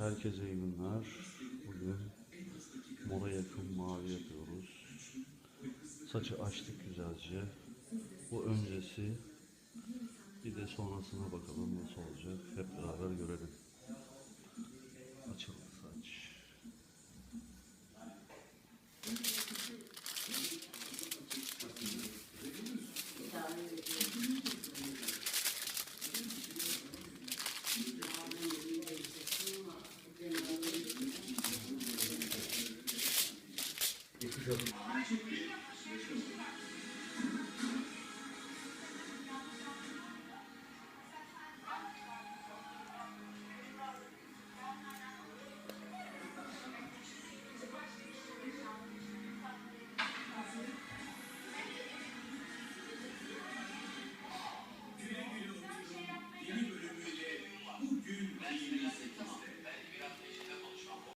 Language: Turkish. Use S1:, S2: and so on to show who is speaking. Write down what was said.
S1: Herkese iyi günler. Bugün mora yakın mavi yapıyoruz. Saçı açtık güzelce. Bu öncesi. Bir de sonrasına bakalım Geçmiş olsun.